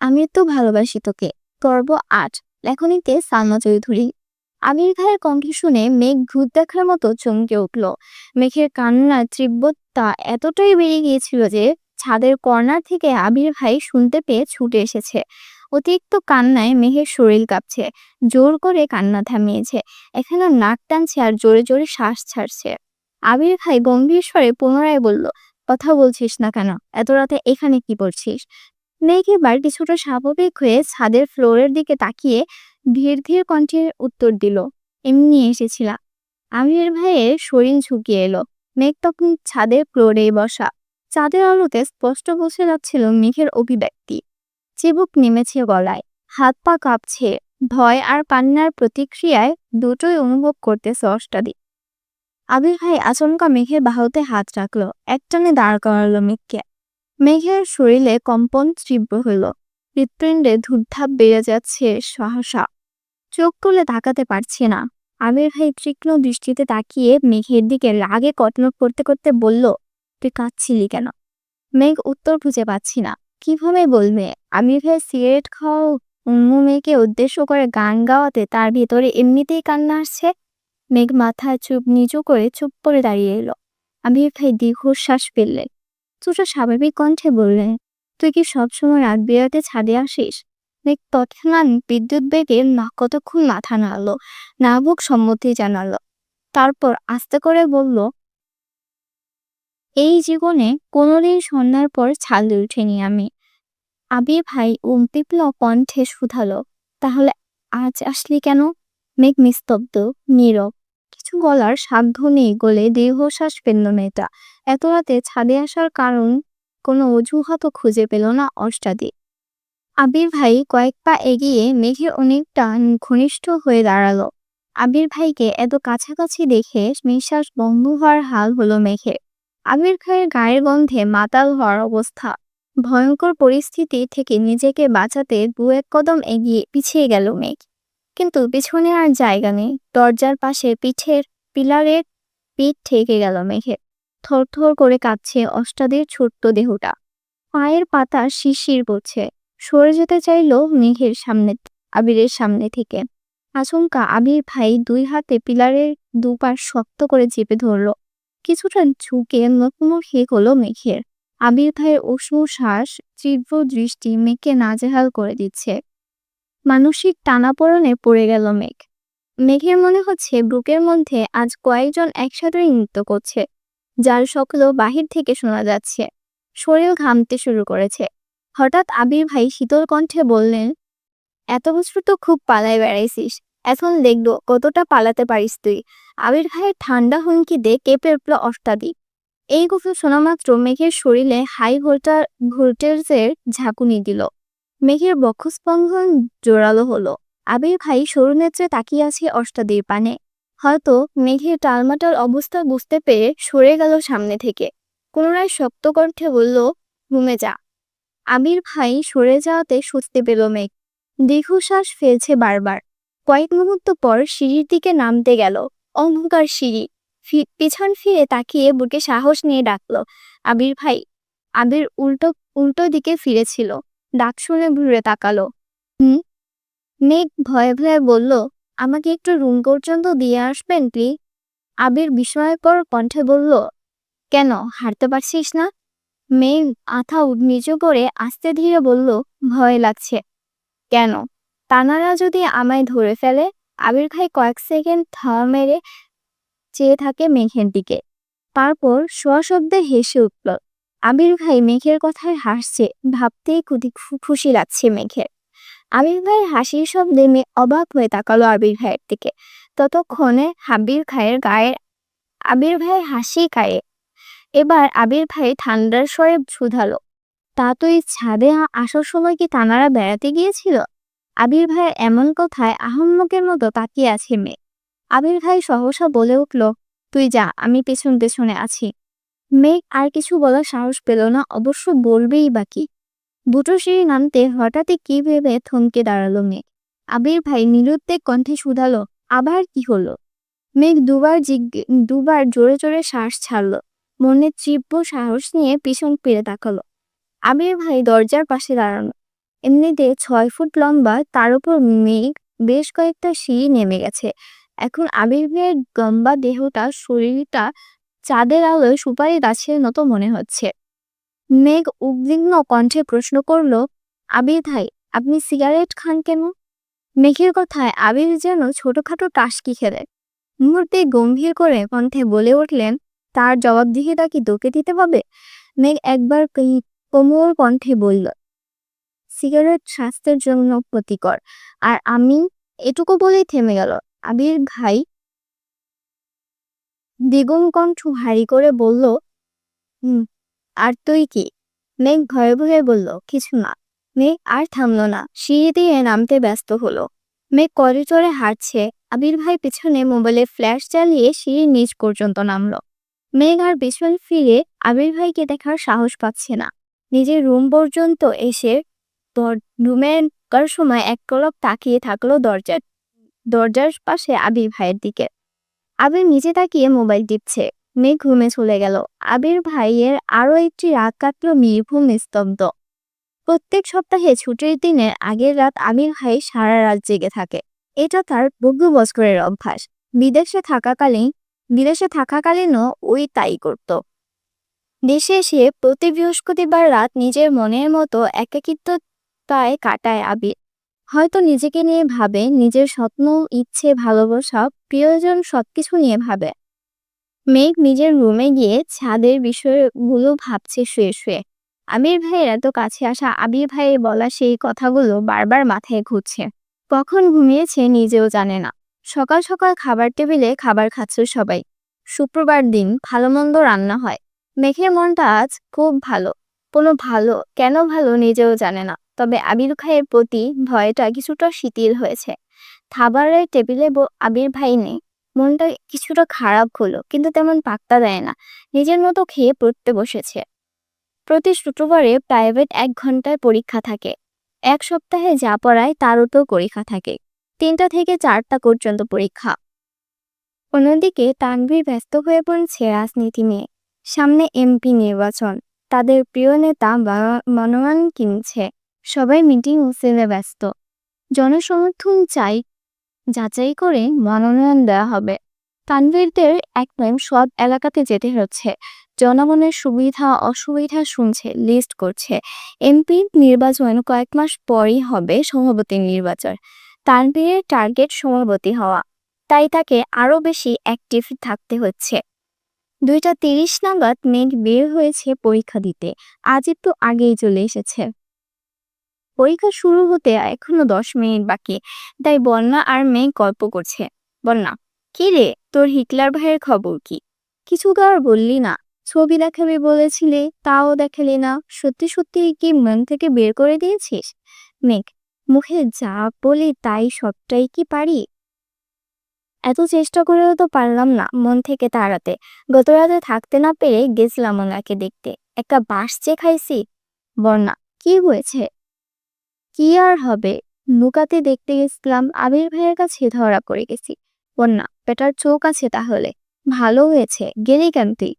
আমি তো ভালোবাসি তোকে। পর্ব আট, লেখনীতে সালমা চৌধুরী। আমির ভাইয়ের কণ্ঠ শুনে মেঘ ভূত দেখার মতো চমকে উঠল। মেঘের কান্নার তীব্রতা এতটাই বেড়ে গিয়েছিল যে ছাদের কর্নার থেকে আবির ভাই শুনতে পেয়ে ছুটে এসেছে। অতিরিক্ত কান্নায় মেঘের শরীর কাঁপছে, জোর করে কান্না থামিয়েছে, এখানে নাক টানছে আর জোরে জোরে শ্বাস ছাড়ছে। আবির ভাই গম্ভীর স্বরে পুনরায় বলল, কথা বলছিস না কেন? এত রাতে এখানে কি করছিস? মেঘ এবার কিছুটা স্বাভাবিক হয়ে ছাদের ফ্লোরের দিকে তাকিয়ে ধীর ধীর কণ্ঠে উত্তর দিল, এমনি এসেছিলাম আমির ভাইয়ের শরীর ঝুঁকিয়ে এলো। মেঘ তখন ছাদের ফ্লোরেই বসা। চাঁদের আলোতে স্পষ্ট বসে যাচ্ছিল মেঘের অভিব্যক্তি। চিবুক নেমেছে গলায়, হাত পা কাঁপছে, ভয় আর কান্নার প্রতিক্রিয়ায় দুটোই অনুভব করতেছে অষ্টাদি আবির ভাই আচমকা মেঘের বাহুতে হাত রাখল, একটানে দাঁড় করালো মেঘকে। মেঘের শরীরে কম্পন তীব্র হইল। হৃৎপিণ্ডে ধূপধাপ বেড়ে যাচ্ছে সহসা। চোখ তুলে তাকাতে পারছি না। আমির ভাই তীক্ষ্ণ দৃষ্টিতে তাকিয়ে মেঘের দিকে রাগে কটনক করতে করতে বলল, তুই কাঁদছিলি কেন? মেঘ উত্তর খুঁজে পাচ্ছি না। কীভাবে বলবে? আমির ভাই সিগারেট খাওয়া অন্য মেয়েকে উদ্দেশ্য করে গান গাওয়াতে তার ভিতরে এমনিতেই কান্না আসছে? মেঘ মাথা চুপ নিচু করে চুপ করে দাঁড়িয়ে এলো। আমির ভাই দীর্ঘশ্বাস ফেললেন। তুটা স্বাভাবিক কণ্ঠে বললেন, তুই কি সবসময় রাত বিরাতে ছাদে আসিস? তৎক্ষণাৎ বিদ্যুৎ বেগে না কতক্ষণ মাথা নাড়লো না বুক সম্মতি জানালো, তারপর আস্তে করে বলল, এই জীবনে কোনোদিন সন্ধ্যার পর ছাদে উঠেনি আমি। আবি ভাই উমপিপল কণ্ঠে শুধালো, তাহলে আজ আসলি কেন? মেঘ নিস্তব্ধ, নীরব কিছু গলার সাধ্য নেই গলে দীর্ঘশ্বাস ফেলল মেয়েটা। এত রাতে ছাদে আসার কারণ কোনো অজুহাতও খুঁজে পেল না অষ্টাদি। আবির ভাই কয়েক পা এগিয়ে মেঘের অনেকটা ঘনিষ্ঠ হয়ে দাঁড়াল। আবির ভাইকে এত কাছাকাছি দেখে নিঃশ্বাস বন্ধ হওয়ার হাল হলো মেঘের। আবির ভাইয়ের গায়ের গন্ধে মাতাল হওয়ার অবস্থা। ভয়ঙ্কর পরিস্থিতি থেকে নিজেকে বাঁচাতে দু এক কদম এগিয়ে পিছিয়ে গেল মেঘ। কিন্তু পিছনে আর জায়গা নেই। দরজার পাশে পিঠের পিলারের পিঠ ঠেকে গেল মেঘের থরথর করে কাঁপছে অষ্টাদের ছোট্ট দেহটা। পায়ের পাতা শিশির পড়ছে সরে যেতে চাইল মেঘের সামনে, আবিরের সামনে থেকে। আচমকা আবির ভাই দুই হাতে পিলারের দুপার শক্ত করে চেপে ধরলো। কিছুটা ঝুঁকে মুখোমুখি হলো মেঘের। আবির ভাইয়ের উষ্ণ শ্বাস, তীব্র দৃষ্টি মেঘকে নাজেহাল করে দিচ্ছে। মানসিক টানাপোড়নে পড়ে গেল মেঘ। মেঘের মনে হচ্ছে বুকের মধ্যে আজ কয়েকজন একসাথে নৃত্য করছে, যার সকল বাহির থেকে শোনা যাচ্ছে। শরীর ঘামতে শুরু করেছে। হঠাৎ আবির ভাই শীতল কণ্ঠে বললেন, এত বছর তো খুব পালায় বেড়াইছিস, এখন দেখব কতটা পালাতে পারিস তুই। আবির ভাইয়ের ঠান্ডা হুমকি দে কেঁপে উঠল অষ্টাদি এই কথা শোনা মাত্র মেঘের শরীরে হাই ভোল্টার ভোল্টেজের ঝাঁকুনি দিল। মেঘের বক্ষস্পন্দন জোরালো হলো। আবির ভাই সরু নেত্রে তাকিয়ে আছে অষ্টাদির পানে। হয়তো মেঘের টালমাটাল অবস্থা বুঝতে পেরে সরে গেল সামনে থেকে। পুনরায় শক্ত কণ্ঠে বলল ঘুমে যা। আবির ভাই সরে যাওয়াতে স্বস্তি পেল মেঘ। দীর্ঘশ্বাস ফেলছে বারবার। কয়েক মুহূর্ত পর সিঁড়ির দিকে নামতে গেল। অন্ধকার সিঁড়ি। পিছন ফিরে তাকিয়ে বুকে সাহস নিয়ে ডাকলো, আবির ভাই। আবির উল্টো উল্টো দিকে ফিরেছিল। ডাক শুনে ঘুরে তাকালো। হুম? মেঘ ভয়ে ভয়ে বলল, আমাকে একটু রুম পর্যন্ত দিয়ে আসবেন প্লিজ আবির বিস্ময়কর কণ্ঠে বলল, কেন হারতে পারছিস না? মেঘ আথা নিচু করে আস্তে ধীরে বলল, ভয় লাগছে। কেন? তানারা যদি আমায় ধরে ফেলে, আবির ভাই কয়েক সেকেন্ড থাওয়া মেরে চেয়ে থাকে মেঘের দিকে। তারপর সশব্দে হেসে উঠল আবির ভাই মেঘের কথায় হাসছে, ভাবতেই কুদি খুশি লাগছে মেঘের। আবির ভাইয়ের হাসির শব্দে মেয়ে অবাক হয়ে তাকালো আবির ভাইয়ের দিকে। ততক্ষণে হাবির ভাইয়ের গায়ে আবির ভাইয়ের হাসি গায়ে। এবার আবির ভাই ঠান্ডার স্বরে শুধালো, তা তো এই ছাদে আসার সময় কি তানারা বেড়াতে গিয়েছিল? আবির ভাইয়ের এমন কথায় আহম্মকের মতো তাকিয়ে আছে মেয়ে। আবির ভাই সহসা বলে উঠল, তুই যা, আমি পেছন পেছনে আছি। মেঘ আর কিছু বলার সাহস পেল না, অবশ্য বলবেই বাকি দুটো সিঁড়ি নামতে হঠাৎই কি ভেবে থমকে দাঁড়াল মেঘ। আবির ভাই নিরুদ্বেগ কণ্ঠে শুধালো, আবার কি হলো? মেঘ দুবার জিজ্ঞে দুবার জোরে জোরে শ্বাস ছাড়ল, মনে তীব্র সাহস নিয়ে পিছন ফিরে তাকালো। আবির ভাই দরজার পাশে দাঁড়ানো এমনিতে ছয় ফুট লম্বা, তার উপর মেঘ বেশ কয়েকটা সিঁড়ি নেমে গেছে। এখন আবির ভাইয়ের লম্বা দেহটা, শরীরটা চাঁদের আলোয় সুপারি গাছের মতো মনে হচ্ছে। মেঘ উদ্বিগ্ন কণ্ঠে প্রশ্ন করল, আবির ভাই, আপনি সিগারেট খান কেন? মেঘের কথায় আবির যেন ছোটখাটো টাসকি খেলে। মুহূর্তে গম্ভীর করে কণ্ঠে বলে উঠলেন, তার জবাবদিহিতা কি তোকে দিতে হবে? মেঘ একবার কোমল কণ্ঠে বলল, সিগারেট স্বাস্থ্যের জন্য ক্ষতিকর, আর আমি এটুকু বলেই থেমে গেল। আবির ভাই দ্বিগুণ কণ্ঠ ভারী করে বলল, হুম, আর তুই কি? মেঘ ভয়ে ভয়ে বলল, কিছু না, মেঘ আর থামলো না সিঁড়ি দিয়ে নামতে ব্যস্ত হলো। মেঘ করিডোরে হাঁটছে, আবির ভাই পেছনে মোবাইলে ফ্ল্যাশ চালিয়ে সিঁড়ির নিচ পর্যন্ত নামলো। মেঘ আর পেছন ফিরে আবির ভাইকে দেখার সাহস পাচ্ছে না। নিজের রুম পর্যন্ত এসে রুমে ঢোকার সময় এক পলক তাকিয়ে থাকল দরজার দরজার পাশে আবির ভাইয়ের দিকে। আবির নিচে তাকিয়ে মোবাইল টিপছে। মেঘ ঘুমে চলে গেল। আবির ভাইয়ের আরও একটি রাত কাটলো নির্ভুম নিস্তব্ধ। প্রত্যেক সপ্তাহে ছুটির দিনে আগের রাত আমির ভাই সারা রাত জেগে থাকে। এটা তার বহু বছরের অভ্যাস। বিদেশে থাকাকালীন, বিদেশে থাকাকালীনও ওই তাই করত। দেশে এসে প্রতি বৃহস্পতিবার রাত নিজের মনের মতো একাকিত্বতায় কাটায় আবির। হয়তো নিজেকে নিয়ে ভাবে, নিজের স্বপ্ন, ইচ্ছে, ভালোবাসা, প্রিয়জন সবকিছু নিয়ে ভাবে। মেঘ নিজের রুমে গিয়ে ছাদের বিষয়গুলো ভাবছে শুয়ে শুয়ে। আবির ভাইয়ের এত কাছে আসা আবির ভাইয়ের বলা সেই কথাগুলো বারবার মাথায় ঘুরছে। কখন ঘুমিয়েছে নিজেও জানে না। সকাল সকাল খাবার টেবিলে খাবার খাচ্ছে সবাই। শুক্রবার দিন ভালো মন্দ রান্না হয়। মেঘের মনটা আজ খুব ভালো। কোনো ভালো, কেন ভালো নিজেও জানে না। তবে আবির ভাইয়ের প্রতি ভয়টা কিছুটা শিথিল হয়েছে। খাবারের টেবিলে আবির ভাই নেই। মনটা কিছুটা খারাপ হলো, কিন্তু তেমন পাত্তা দেয় না। নিজের মতো খেয়ে পড়তে বসেছে। প্রতি শুক্রবারে প্রাইভেট এক ঘন্টায় পরীক্ষা থাকে। এক সপ্তাহে যা পড়ায় তার উপর পরীক্ষা থাকে। তিনটা থেকে চারটা পর্যন্ত পরীক্ষা। অন্যদিকে তানভীর ব্যস্ত হয়ে পড়েছে রাজনীতি নিয়ে। সামনে এমপি নির্বাচন। তাদের প্রিয় নেতা মনোনয়ন কিনছে। সবাই মিটিং ও সেলে ব্যস্ত। জনসমর্থন চাই, যাচাই করে মনোনয়ন দেওয়া হবে। তানভীরদের একদম সব এলাকাতে যেতে হচ্ছে। জনগণের সুবিধা, অসুবিধা শুনছে, লিস্ট করছে। এমপি নির্বাচন কয়েক মাস পরই হবে সভাপতি নির্বাচন। তানভীরের টার্গেট সভাপতি হওয়া, তাই তাকে আরও বেশি অ্যাক্টিভ থাকতে হচ্ছে। দুইটা তিরিশ নাগাদ মেঘ বের হয়েছে পরীক্ষা দিতে। আজ একটু আগেই চলে এসেছে। পরীক্ষা শুরু হতে এখনও দশ মিনিট বাকি। তাই বন্যা আর মেঘ গল্প করছে। বন্যা, কি রে, তোর হিটলার ভাইয়ের খবর কি? কিছু তো আর বললি না। ছবি দেখাবি বলেছিলে, তাও দেখালি না। সত্যি সত্যি কি মন থেকে বের করে দিয়েছিস? মেঘ, মুখে যা বলি তাই সবটাই কি পারি? এত চেষ্টা করেও তো পারলাম না মন থেকে তাড়াতে। গত রাতে থাকতে না পেরে গেছিলাম ওনাকে দেখতে। একটা বাঁশ চেয়ে খাইছি। বর্ণা কি হয়েছে? কি আর হবে? লুকাতে দেখতে গেছিলাম আবির ভাইয়ের কাছে ধরা পড়ে গেছি। বন্যা, পেটার চোখ আছে তাহলে। ভালো হয়েছে, গেলি কেন তুই?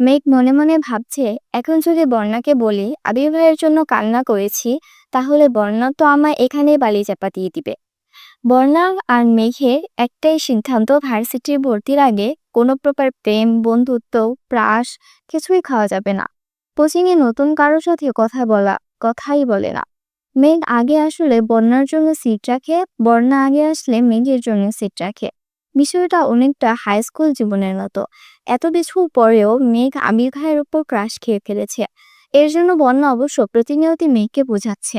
মেঘ মনে মনে ভাবছে, এখন যদি বর্ণাকে বলি আবির ভাইয়ের জন্য কান্না করেছি, তাহলে বর্ণা তো আমায় এখানে বালি চাপা দিয়ে দিবে। বর্ণা আর মেঘের একটাই সিদ্ধান্ত, ভার্সিটির ভর্তির আগে কোনো প্রকার প্রেম, বন্ধুত্ব প্রাস কিছুই খাওয়া যাবে না। কোচিংয়ে নতুন কারোর সাথে কথা বলা, কথাই বলে না। মেঘ আগে আসলে বন্যার জন্য সিট রাখে, বন্যা আগে আসলে মেঘের জন্য সিট রাখে। বিষয়টা অনেকটা হাই স্কুল জীবনের মতো। এত কিছু পরেও মেঘ আমির ভাইয়ের উপর ক্রাশ খেয়ে ফেলেছে। এর জন্য বন্যা অবশ্য প্রতিনিয়ত মেঘকে বোঝাচ্ছে।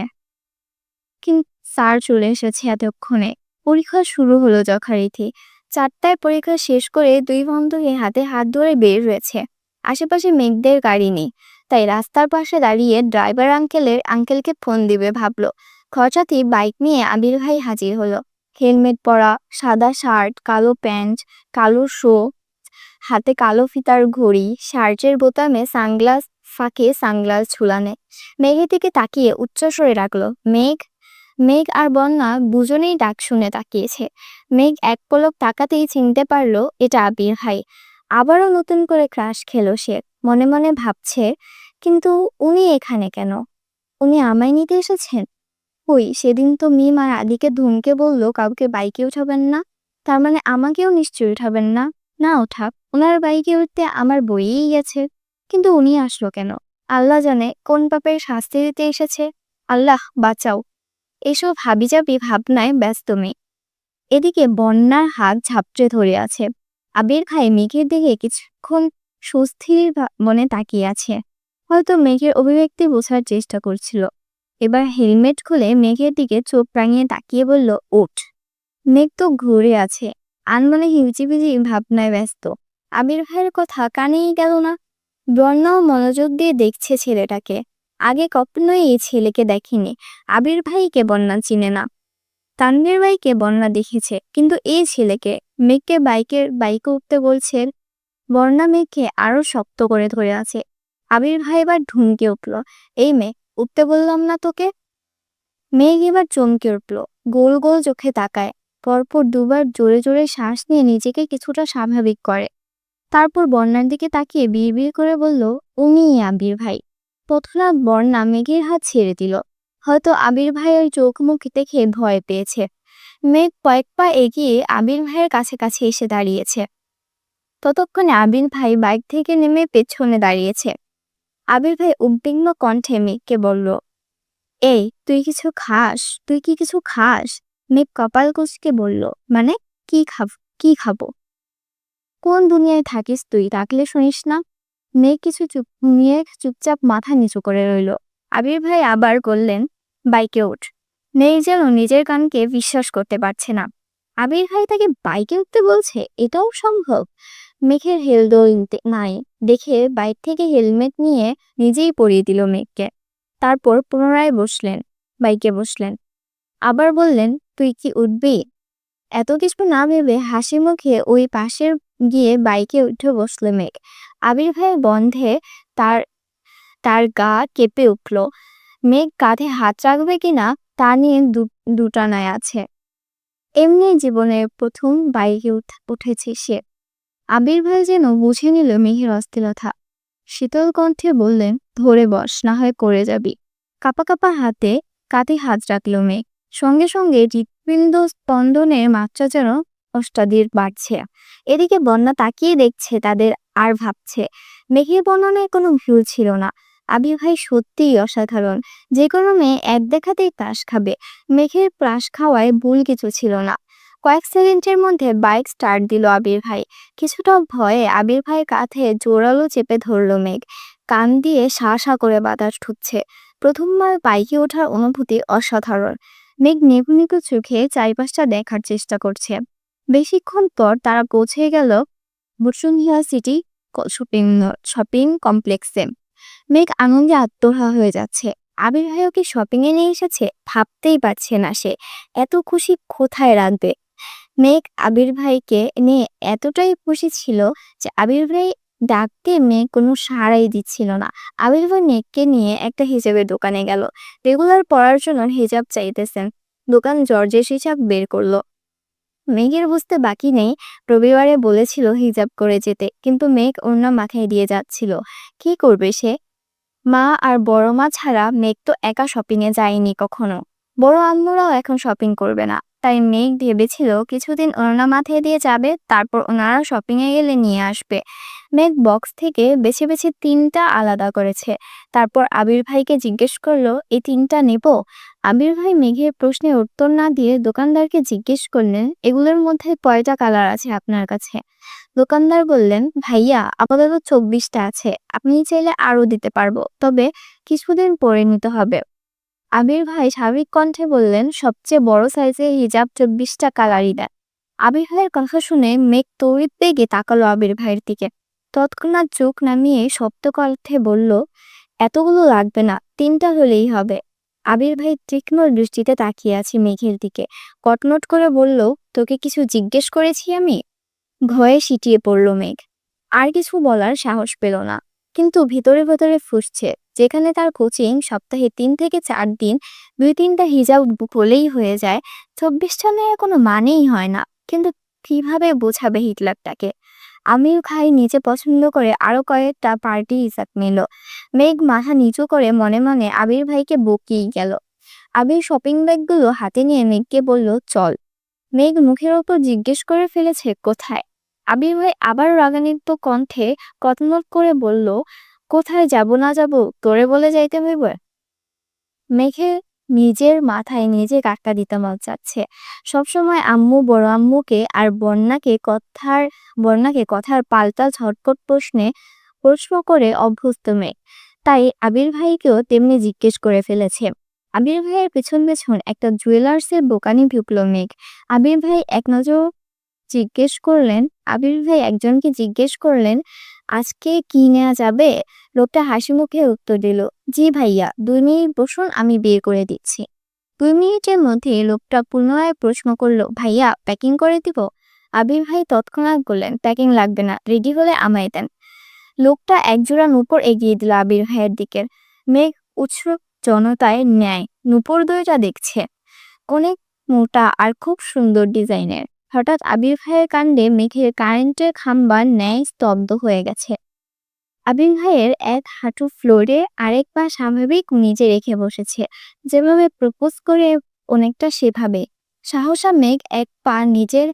কিন্তু স্যার চলে এসেছে এতক্ষণে। পরীক্ষা শুরু হলো যথারীতি। চারটায় পরীক্ষা শেষ করে দুই বন্ধুকে হাতে হাত ধরে বের হয়েছে। আশেপাশে মেঘদের গাড়ি নেই। তাই রাস্তার পাশে দাঁড়িয়ে ড্রাইভার আঙ্কেলের, আঙ্কেলকে ফোন দিবে ভাবলো। খরচাতেই বাইক নিয়ে আবির ভাই হাজির হলো। হেলমেট পরা, সাদা শার্ট, কালো প্যান্ট, কালো শো, হাতে কালো ফিতার ঘড়ি, শার্টের বোতামে সানগ্লাস, ফাঁকে সানগ্লাস ঝুলানে। মেঘের দিকে তাকিয়ে উচ্চস্বরে রাখল, মেঘ মেঘ আর বন্যা দুজনেই ডাক শুনে তাকিয়েছে। মেঘ এক পলক তাকাতেই চিনতে পারল এটা আবির ভাই। আবারও নতুন করে ক্রাশ খেলো সে। মনে মনে ভাবছে, কিন্তু উনি এখানে কেন? উনি আমায় নিতে এসেছেন? ওই সেদিন তো মিম আর আদিকে ধুমকে বলল, কাউকে বাইকে উঠাবেন না। তার মানে আমাকেও নিশ্চয়ই উঠাবেন না। না ওঠাক ওনার বাইকে উঠতে আমার বইয়েই গেছে। কিন্তু উনি আসলো কেন? আল্লাহ জানে কোন পাপের শাস্তি দিতে এসেছে। আল্লাহ, বাঁচাও। এসব হাবিজাবি ভাবনায় ব্যস্ত মেয়ে। এদিকে বন্যার হাত ঝাপটে ধরে আছে। আবির খাই মেঘের দিকে কিছুক্ষণ সুস্থির মনে তাকিয়ে আছে। হয়তো মেঘের অভিব্যক্তি বোঝার চেষ্টা করছিল। এবার হেলমেট খুলে মেঘের দিকে চোখ রাঙিয়ে তাকিয়ে বলল, ওঠ। মেঘ তো ঘুরে আছে। আনমনে হিউচিবিজি ভাবনায় ব্যস্ত। আবির ভাইয়ের কথা কানেই গেল না। বন্যাও মনোযোগ দিয়ে দেখছে ছেলেটাকে। আগে কখনোই এই ছেলেকে দেখেনি। আবির ভাইকে বন্যা চিনে না। তানভীর ভাইকে বন্যা দেখেছে। কিন্তু এই ছেলেকে মেঘকে বাইকের বাইকে উঠতে বলছে বন্যা মেঘকে আরও শক্ত করে ধরে আছে। আবির ভাই এবার ঢুমকে উঠল। এই মেঘ উঠতে বললাম না তোকে? মেঘ এবার চমকে উঠল, গোল গোল চোখে তাকায়। পরপর দুবার জোরে জোরে শ্বাস নিয়ে নিজেকে কিছুটা স্বাভাবিক করে। তারপর বন্যার দিকে তাকিয়ে বিড়বিড় করে বলল, উনি আবির ভাই। তৎক্ষণাৎ বন্যা মেঘের হাত ছেড়ে দিল। হয়তো আবির ভাই ওই চোখ মুখ দেখে ভয় পেয়েছে। মেঘ কয়েক পা এগিয়ে আবির ভাইয়ের কাছে কাছে এসে দাঁড়িয়েছে। ততক্ষণে আবির ভাই বাইক থেকে নেমে পেছনে দাঁড়িয়েছে। আবির ভাই উদ্বিগ্ন কণ্ঠে মেঘকে বলল, এই, তুই কিছু খাস? তুই কি কিছু খাস? মেঘ কপাল কুচকে বলল মানে কি খাব, কি খাব? কোন দুনিয়ায় থাকিস তুই, ডাকলে শুনিস না? মেঘ কিছু চুপ নিয়ে চুপচাপ মাথা নিচু করে রইল। আবির ভাই আবার বললেন, বাইকে ওঠ। মেঘ যেন নিজের কানকে বিশ্বাস করতে পারছে না। আবির ভাই তাকে বাইকে উঠতে বলছে? এটাও সম্ভব? মেঘের হেলদোল নাই দেখে বাইক থেকে হেলমেট নিয়ে নিজেই পরিয়ে দিল মেঘকে। তারপর পুনরায় বসলেন, বাইকে বসলেন। আবার বললেন, তুই কি উঠবি? এত কিছু না ভেবে হাসি মুখে ওই পাশের গিয়ে বাইকে উঠে বসল মেঘ। আবির ভাইয়ের বন্ধে তার তার গা কেঁপে উঠল। মেঘ কাঁধে হাত রাখবে কিনা তা নিয়ে দুটানায় আছে। এমনি জীবনের প্রথম বাইকে উঠ- উঠেছে সে। আবির ভাই যেন বুঝে নিল মেঘের অস্থিরতা। শীতল কণ্ঠে বললেন, ধরে বস, না হয় করে যাবি। কাপা কাপা হাতে কাঁধে হাত রাখল মেঘ। সঙ্গে সঙ্গে হৃৎপিণ্ড স্পন্দনের মাত্রা যেন অষ্টাদির বাড়ছে। এদিকে বন্যা তাকিয়ে দেখছে, তাদের আর ভাবছে। মেঘের বর্ণনায় কোনো ভুল ছিল না। আবির ভাই সত্যিই অসাধারণ। যে কোনো মেয়ে এক দেখাতেই ক্রাশ খাবে। মেঘের ক্রাশ খাওয়ায় ভুল কিছু ছিল না। কয়েক সেকেন্ডের মধ্যে বাইক স্টার্ট দিল আবির ভাই। কিছুটা ভয়ে আবির ভাই কাঁধে জোরালো চেপে ধরলো মেঘ। কান দিয়ে সা সা করে বাতাস ঠুকছে প্রথমবার বাইকে ওঠার অনুভূতি অসাধারণ। মেঘ নেবু নেবু চোখে চারিপাশটা দেখার চেষ্টা করছে। বেশিক্ষণ পর তারা পৌঁছে গেল বসুন্ধরা সিটি শপিং শপিং কমপ্লেক্সে। মেঘ আনন্দে আত্মহা হয়ে যাচ্ছে। আবির ভাইও কি শপিং এ নিয়ে এসেছে ভাবতেই পারছে না সে। এত খুশি কোথায় রাখবে? মেঘ আবির ভাইকে নিয়ে এতটাই খুশি ছিল যে আবির ভাই ডাকতে মেঘ কোনো সাড়াই দিচ্ছিল না। আবির ভাই মেঘকে নিয়ে একটা হিজাবের দোকানে গেল। রেগুলার পড়ার জন্য হিজাব চাইতেছেন। দোকান জর্জেস হিসাব বের করল। মেঘের বুঝতে বাকি নেই। রবিবারে বলেছিল হিজাব করে যেতে, কিন্তু মেঘ অন্য মাথায় দিয়ে যাচ্ছিল। কি করবে সে? মা আর বড় মা ছাড়া মেঘ তো একা শপিংয়ে যায়নি কখনো। বড় আম্মুরাও এখন শপিং করবে না। তাই মেঘ ভেবেছিল কিছুদিন ওনারা মাথায় দিয়ে যাবে, তারপর ওনারা শপিং এ গেলে নিয়ে আসবে। মেঘ বক্স থেকে বেছে বেছে তিনটা আলাদা করেছে। তারপর আবির ভাইকে জিজ্ঞেস করল, এই তিনটা নেব? আবির ভাই মেঘের প্রশ্নের উত্তর না দিয়ে দোকানদারকে জিজ্ঞেস করলেন, এগুলোর মধ্যে কয়টা কালার আছে আপনার কাছে? দোকানদার বললেন, ভাইয়া, আপাতত চব্বিশটা আছে। আপনি চাইলে আরও দিতে পারব। তবে কিছুদিন পরে নিতে হবে। আবির ভাই স্বাভাবিক কণ্ঠে বললেন, সবচেয়ে বড় সাইজের হিজাব চব্বিশটা কালারই দেয়। আবির ভাইয়ের কথা শুনে মেঘ তড়িৎ বেগে তাকালো আবির ভাইয়ের দিকে। তৎক্ষণাৎ চোখ নামিয়ে শব্দ কণ্ঠে বলল, এতগুলো লাগবে না, তিনটা হলেই হবে। আবির ভাই তীক্ষ্ণ দৃষ্টিতে তাকিয়ে আছে মেঘের দিকে। কটনট করে বলল, তোকে কিছু জিজ্ঞেস করেছি আমি? ভয়ে সিটিয়ে পড়ল মেঘ। আর কিছু বলার সাহস পেল না। কিন্তু ভিতরে ভেতরে ফুসছে, যেখানে তার কোচিং সপ্তাহে তিন থেকে চার দিন, দুই তিনটা হিজাব বলেই হয়ে যায়। চব্বিশটা মেয়ে কোনো মানেই হয় না, কিন্তু কীভাবে বোঝাবে হিটলারটাকে? আমিও খাই, নিজে পছন্দ করে আরও কয়েকটা পার্টি হিসাব নিল মেঘ মাথা নিচু করে মনে মনে আবির ভাইকে বকিয়েই গেল। আবির শপিং ব্যাগগুলো হাতে নিয়ে মেঘকে বলল, চল। মেঘ মুখের ওপর জিজ্ঞেস করে ফেলেছে, কোথায়? আবির ভাই আবার রাগান্বিত কণ্ঠে কতনত করে বলল, কোথায় যাব না যাব? তোরে বলে যাইতে হইবে? মেঘে নিজের মাথায় নিজে কাটকা দিতে মন চাচ্ছে। সবসময় আম্মু, বড় আম্মুকে আর বন্যাকে কথার বন্যাকে কথার পাল্টা ঝটপট প্রশ্নে প্রশ্ন করে অভ্যস্ত মেঘ। তাই আবির ভাইকেও তেমনি জিজ্ঞেস করে ফেলেছে। আবির ভাইয়ের পেছন পেছন একটা জুয়েলার্সের দোকানে ঢুকলো মেঘ। আবির ভাই এক নজর জিজ্ঞেস করলেন, আবির ভাই, একজনকে জিজ্ঞেস করলেন, আজকে কি নেওয়া যাবে? লোকটা হাসি মুখে উত্তর দিল, জি ভাইয়া, দুই মিনিট বসুন, আমি বিয়ে করে দিচ্ছি। দুই মিনিটের মধ্যে লোকটা পুনরায় প্রশ্ন করল, ভাইয়া, প্যাকিং করে দিব? আবির ভাই তৎক্ষণাৎ বললেন, প্যাকিং লাগবে না, রেডি হলে আমায় দেন। লোকটা একজোড়া নূপুর এগিয়ে দিল আবির ভাইয়ের দিকে। মেঘ উৎসুক জনতায় ন্যায়, নূপুর দুইটা দেখছে। অনেক মোটা আর খুব সুন্দর ডিজাইনের। হঠাৎ আবির ভাইয়ের কাণ্ডে মেঘের কারেন্টের খাম্বার ন্যায় স্তব্ধ হয়ে গেছে। আবির ভাইয়ের এক হাঁটু ফ্লোরে আরেক পা স্বাভাবিক নিজে রেখে বসেছে। যেভাবে প্রপোজ করে অনেকটা সেভাবে। সাহসা মেঘ এক পা নিজের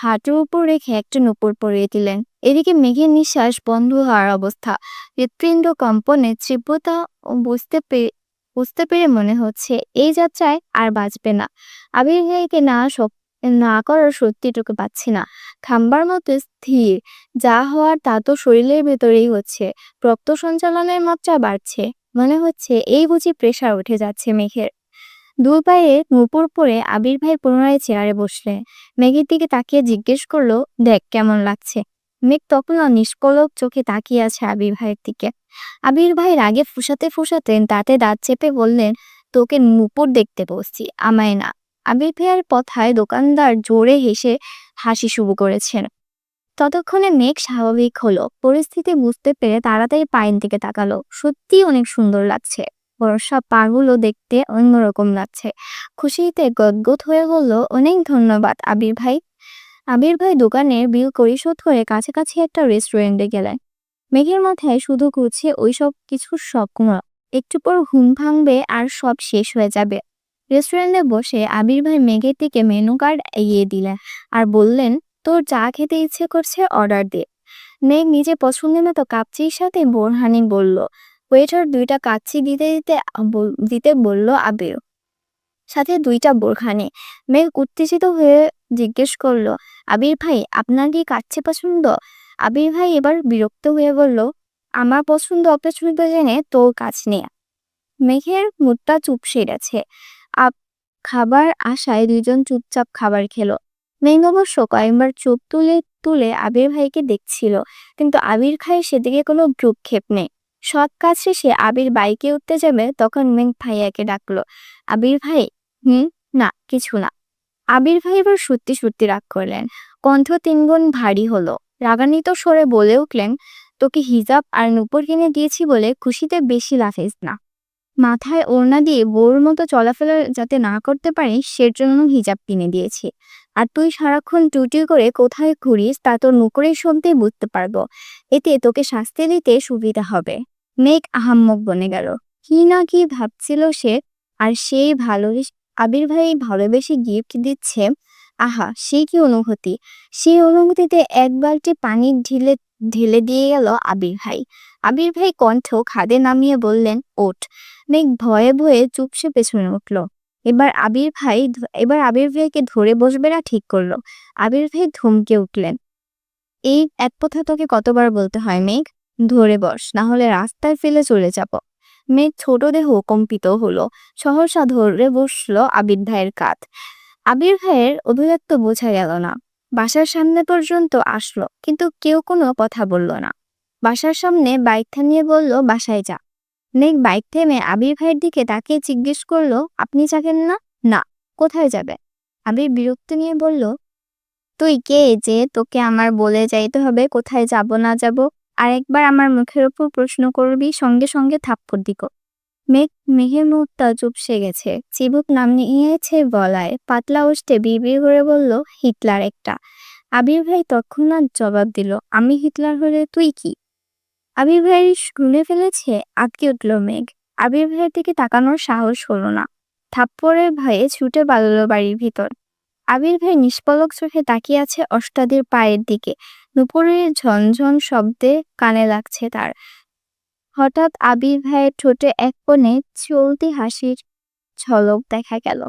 হাঁটুর উপর রেখে একটা নুপুর পরিয়ে দিলেন। এদিকে মেঘের নিঃশ্বাস বন্ধ হওয়ার অবস্থা। হৃৎপিণ্ড কম্পনে তীব্রতা বুঝতে পেরে বুঝতে পেরে মনে হচ্ছে, এই যাত্রায় আর বাঁচবে না। আবির ভাইকে না সব না করার সত্যিটুকু পাচ্ছি না। খাম্বার মতো স্থির, যা হওয়ার তা তো শরীরের ভেতরেই হচ্ছে, রক্ত সঞ্চালনের মাত্রা বাড়ছে, মনে হচ্ছে এই বুঝি প্রেশার উঠে যাচ্ছে মেঘের। দুই পায়ে নুপুর পরে আবির ভাই পুনরায় চেয়ারে বসলে মেঘের দিকে তাকিয়ে জিজ্ঞেস করল, দেখ কেমন লাগছে? মেঘ তখনও নিষ্কলক চোখে তাকিয়ে আছে আবির ভাইয়ের দিকে। আবির ভাই রাগে ফুসাতে ফুসাতে তাতে দাঁত চেপে বললেন, তোকে নুপুর দেখতে বসছি, আমায় না। আবির ভাইয়ের কথায় দোকানদার জোরে হেসে হাসি শুরু করেছেন। ততক্ষণে মেঘ স্বাভাবিক হলো। পরিস্থিতি বুঝতে পেরে তাড়াতাড়ি পায়ের দিকে তাকালো। সত্যি অনেক সুন্দর লাগছে। বর্ষা পাগুলো দেখতে অন্যরকম লাগছে। খুশিতে গদগদ হয়ে বলল, অনেক ধন্যবাদ, আবির ভাই। আবির ভাই দোকানের বিল পরিশোধ করে কাছাকাছি একটা রেস্টুরেন্টে গেলেন। মেঘের মাথায় শুধু ঘুরছে ওইসব কিছুর স্বপ্ন একটু পর ঘুম ভাঙবে আর সব শেষ হয়ে যাবে। রেস্টুরেন্টে বসে আবির ভাই মেঘের দিকে মেনু কার্ড এগিয়ে দিলেন আর বললেন, তোর চা খেতে ইচ্ছে করছে অর্ডার দে। মেঘ নিজে পছন্দের মতো কাপচির সাথে বোরহানি বলল। ওয়েটার দুইটা কাচ্চি দিতে দিতে দিতে বলল আবির। সাথে দুইটা বোরখানি মেঘ উত্তেজিত হয়ে জিজ্ঞেস করল, আবির ভাই, আপনার কি কাচ্চি পছন্দ? আবির ভাই এবার বিরক্ত হয়ে বলল, আমার পছন্দ অপছন্দ জেনে তোর কাজ নেয়া মেঘের মুখটা চুপসে গেছে। আপ, খাবার আশায় দুইজন চুপচাপ খাবার খেলো। মেঘ অবশ্য কয়েকবার চোখ তুলে তুলে আবির ভাইকে দেখছিল, কিন্তু আবির খায়ের সেদিকে কোনো ভ্রুক্ষেপ নেই। সৎ কাজ শেষে আবির বাইকে উঠতে যাবে তখন মেঘ ভাইয়াকে ডাকলো, আবির ভাই, হুম? না, কিছু না। আবির ভাই এবার সত্যি সত্যি রাগ করলেন। কণ্ঠ তিনগুণ ভারী হলো। রাগান্বিত স্বরে বলে উঠলেন, তোকে হিজাব আর নুপুর কিনে দিয়েছি বলে খুশিতে বেশি লাফেস না। মাথায় ওড়না দিয়ে বউর মতো চলাফেরা যাতে না করতে পারিস সেজন্য হিজাব কিনে দিয়েছি। আর তুই সারাক্ষণ টুটি করে কোথায় ঘুরিস, তা তোর নুকুরের শব্দে বুঝতে পারব। এতে তোকে শাস্তি দিতে সুবিধা হবে। মেঘ আহাম্মক বনে গেল। কি না কি ভাবছিল সে, আর সেই ভালো আবির ভাই ভালোবেসে গিফট দিচ্ছে। আহা, সে কি অনুভূতি? সেই অনুভূতিতে এক বালতি পানি ঢিলে ঢেলে দিয়ে গেল আবির ভাই। আবির ভাই কণ্ঠ খাদে নামিয়ে বললেন, ওঠ। মেঘ ভয়ে ভয়ে চুপসে পেছনে উঠল। এবার আবির ভাই এবার আবির ভাইকে ধরে বসবে না ঠিক করল। আবির ভাই ধমকে উঠলেন, এই এক কথা তোকে কতবার বলতে হয় মেঘ? ধরে বস, না হলে রাস্তায় ফেলে চলে যাব। মেঘ ছোট দেহ কম্পিত হলো, সহসা ধরে বসল আবির ভাইয়ের কাঁধ। আবির ভাইয়ের অভিব্যক্ত বোঝা গেল না। বাসার সামনে পর্যন্ত আসলো, কিন্তু কেউ কোনো কথা বলল না। বাসার সামনে বাইক থামিয়ে বলল, বাসায় যা। মেঘ বাইক থেমে আবির ভাইয়ের দিকে তাকিয়ে জিজ্ঞেস করল, আপনি যাবেন না? না, কোথায় যাবে? আবির বিরক্ত নিয়ে বলল, তুই কে যে তোকে আমার বলে যাইতে হবে? কোথায় যাব, না যাব? আর একবার আমার মুখের উপর প্রশ্ন করবি, সঙ্গে সঙ্গে থাপ্পড় দিক। মেঘ মেঘের মুখটা চুপসে গেছে। চিবুক নাম নিয়েছে বলায় পাতলা উষ্ঠে বিড়বিড় করে বলল, হিটলার একটা। আবির ভাই তৎক্ষণাৎ জবাব দিল, আমি হিটলার হলে তুই কি? আবির ভাই শুনে ফেলেছে আটকে উঠল মেঘ। আবির ভাইয়ের দিকে তাকানোর সাহস হলো না। থাপ্পড়ের ভয়ে ছুটে পালালো বাড়ির ভিতর। আবির ভাই নিষ্পলক চোখে তাকিয়ে আছে অষ্টাদির পায়ের দিকে। নুপুরের ঝনঝন শব্দে কানে লাগছে তার। হঠাৎ আবির ভাইয়ের ঠোঁটে এক কোণে চলতি হাসির ঝলক দেখা গেল।